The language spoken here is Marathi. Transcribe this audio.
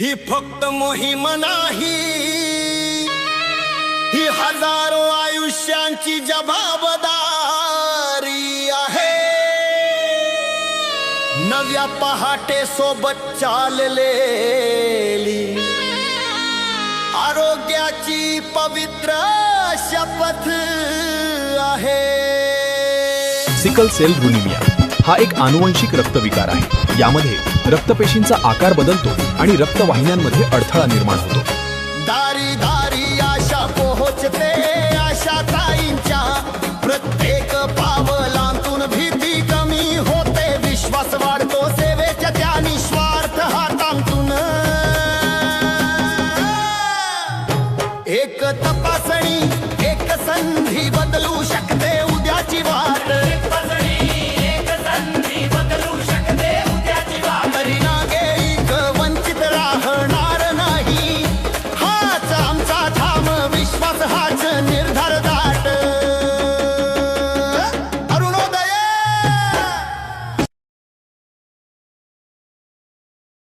ही फक्त मोहीम नाही. ही हजारो आयुष्यांची जबाबदारी आहे. नव्या पहाटे सोबत चाललेली आरोग्याची पवित्र शपथ आहे. सिकल सेल रुनिमिया हा एक आनुवंशिक रक्तविकार आहे. यामध्ये रक्तपेशींचा आकार बदलतो आणि रक्तवाहिन्यांमध्ये अडथळा निर्माण होतो. दारी दारी आशा पोहोचते आशा ताईंच्या. प्रत्येक पावलांतून भीती कमी होते. विश्वास वाढतो सेवेच्या त्या निस्वार्थ हातांतून. एक तपासणी निर्धार